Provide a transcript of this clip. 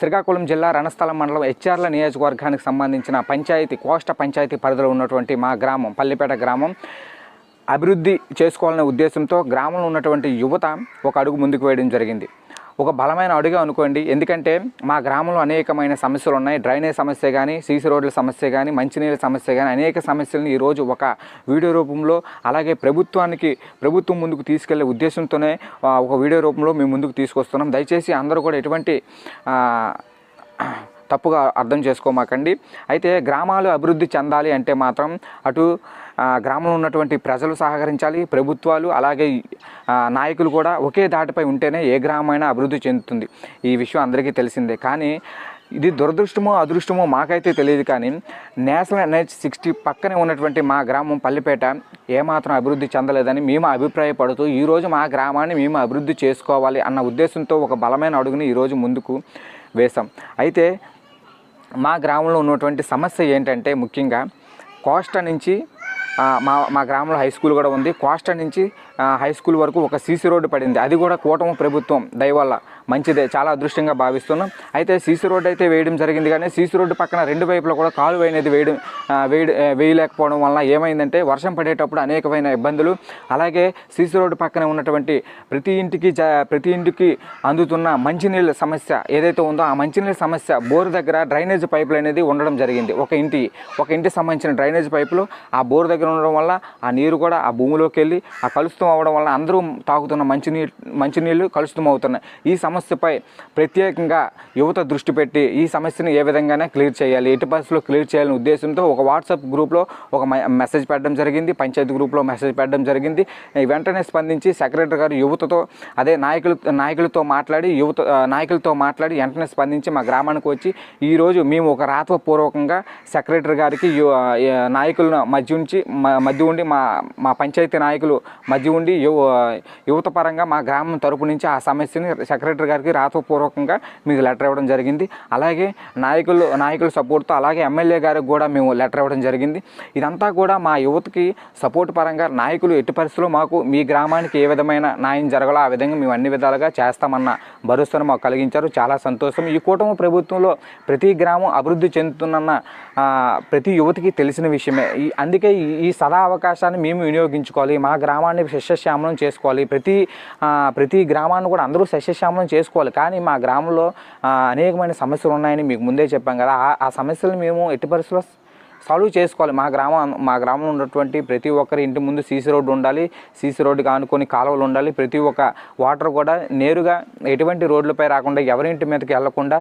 శ్రీకాకుళం జిల్లా రణస్థలం మండలం హెచ్ఆర్ల నియోజకవర్గానికి సంబంధించిన పంచాయతీ కోష్ట పంచాయతీ పరిధిలో ఉన్నటువంటి మా గ్రామం పల్లిపేట గ్రామం. అభివృద్ధి చేసుకోవాలనే ఉద్దేశంతో గ్రామంలో ఉన్నటువంటి యువత ఒక అడుగు ముందుకు వేయడం జరిగింది. ఒక బలమైన అడుగు అనుకోండి. ఎందుకంటే మా గ్రామంలో అనేకమైన సమస్యలు ఉన్నాయి. డ్రైనేజ్ సమస్య కానీ సీసీ రోడ్ల సమస్య కానీ మంచినీళ్ళ సమస్య కానీ అనేక సమస్యలను ఈరోజు ఒక వీడియో రూపంలో అలాగే ప్రభుత్వానికి ప్రభుత్వం ముందుకు తీసుకెళ్ళే ఉద్దేశంతోనే ఒక వీడియో రూపంలో మేము ముందుకు తీసుకొస్తున్నాం. దయచేసి అందరూ కూడా ఎటువంటి తప్పుగా అర్థం చేసుకోమాకండి. అయితే గ్రామాలు అభివృద్ధి చెందాలి అంటే మాత్రం అటు గ్రామంలో ఉన్నటువంటి ప్రజలు సహకరించాలి ప్రభుత్వాలు అలాగే నాయకులు కూడా ఒకే దాటిపై ఉంటేనే ఏ గ్రామైనా అభివృద్ధి చెందుతుంది. ఈ విషయం అందరికీ తెలిసిందే. కానీ ఇది దురదృష్టమో అదృష్టమో మాకైతే తెలియదు. కానీ నేషనల్ ఎన్హెచ్ సిక్స్టీ పక్కనే ఉన్నటువంటి మా గ్రామం పల్లిపేట ఏమాత్రం అభివృద్ధి చెందలేదని మేము అభిప్రాయపడుతూ ఈరోజు మా గ్రామాన్ని మేము అభివృద్ధి చేసుకోవాలి అన్న ఉద్దేశంతో ఒక బలమైన అడుగుని ఈరోజు ముందుకు వేశాం. అయితే మా గ్రామంలో ఉన్నటువంటి సమస్య ఏంటంటే ముఖ్యంగా కోస్ట నుంచి మా మా గ్రామంలో హై స్కూల్ కూడా ఉంది. కోస్ట నుంచి హై స్కూల్ వరకు ఒక సీసీ రోడ్డు పడింది. అది కూడా కూటమి ప్రభుత్వం దయవల్ల మంచిదే చాలా అదృష్టంగా భావిస్తున్నాం. అయితే సీసీ రోడ్డు అయితే వేయడం జరిగింది కానీ సీసీ రోడ్డు పక్కన రెండు వైపులో కూడా కాలువ అనేది వేయడం వేయడ వేయలేకపోవడం వల్ల ఏమైందంటే వర్షం పడేటప్పుడు అనేకమైన ఇబ్బందులు. అలాగే సీసీ రోడ్డు పక్కన ఉన్నటువంటి ప్రతి ఇంటికి ప్రతి ఇంటికి అందుతున్న మంచినీళ్ళ సమస్య ఏదైతే ఉందో ఆ మంచినీళ్ళ సమస్య బోరు దగ్గర డ్రైనేజ్ పైపులు అనేది ఉండడం జరిగింది. ఒక ఇంటి ఒక ఇంటికి సంబంధించిన డ్రైనేజ్ పైపులు ఆ బోరు దగ్గర ఉండడం వల్ల ఆ నీరు కూడా ఆ భూమిలోకి వెళ్ళి ఆ కలుషితం అవ్వడం వల్ల అందరూ తాగుతున్న మంచినీళ్ళు మంచినీళ్ళు కలుషితం అవుతున్నాయి ఈ సమస్యపై ప్రత్యేకంగా యువత దృష్టి పెట్టి ఈ సమస్యను ఏ విధంగానే క్లియర్ చేయాలి ఎటు పరిస్థితుల్లో క్లియర్ చేయాలనే ఉద్దేశంతో ఒక వాట్సాప్ గ్రూప్లో ఒక మెసేజ్ పెట్టడం జరిగింది పంచాయతీ గ్రూప్లో మెసేజ్ పెట్టడం జరిగింది. వెంటనే స్పందించి సెక్రటరీ గారు యువతతో అదే నాయకులు నాయకులతో మాట్లాడి యువత నాయకులతో మాట్లాడి వెంటనే స్పందించి మా గ్రామానికి వచ్చి ఈరోజు మేము ఒక రాతపూర్వకంగా సెక్రటరీ గారికి నాయకులను మధ్య ఉంచి మధ్య ఉండి మా మా పంచాయతీ నాయకులు మధ్య ఉండి యువ యువత పరంగా మా గ్రామం తరపు నుంచి ఆ సమస్యని సెక్రటరీ గారికి రాతపూర్వకంగా మీకు లెటర్ ఇవ్వడం జరిగింది. అలాగే నాయకులు నాయకుల సపోర్ట్తో అలాగే ఎమ్మెల్యే గారికి కూడా మేము లెటర్ ఇవ్వడం జరిగింది. ఇదంతా కూడా మా యువతకి సపోర్ట్ పరంగా నాయకులు ఎట్టి పరిస్థితుల్లో మాకు మీ గ్రామానికి ఏ విధమైన న్యాయం జరగాలో ఆ విధంగా మేము అన్ని విధాలుగా చేస్తామన్న భరోసాను మాకు కలిగించారు. చాలా సంతోషం. ఈ కూటమి ప్రభుత్వంలో ప్రతి గ్రామం అభివృద్ధి చెందుతున్న ప్రతి యువతికి తెలిసిన విషయమే. ఈ అందుకే ఈ- ఈ సదా అవకాశాన్ని మేము వినియోగించుకోవాలి మా గ్రామాన్ని సస్యశ్యామలం చేసుకోవాలి. ప్రతి ప్రతి గ్రామాన్ని కూడా అందరూ సస్యశ్యామలం చేసుకోవాలి. కానీ మా గ్రామంలో అనేకమైన సమస్యలు ఉన్నాయని మీకు ముందే చెప్పాం కదా. ఆ- సమస్యలు మేము ఎట్టి పరిస్థితుల్లో సాల్వ్ చేసుకోవాలి. మా గ్రామం మా గ్రామంలో ఉన్నటువంటి ప్రతి ఒక్కరి ఇంటి ముందు సీసీ రోడ్డు ఉండాలి సీసీ రోడ్డుకి ఆనుకొని కాలువలు ఉండాలి. ప్రతి ఒక్క వాటర్ కూడా నేరుగా ఎటువంటి రోడ్లపై రాకుండా ఎవరి ఇంటి మీదకి వెళ్ళకుండా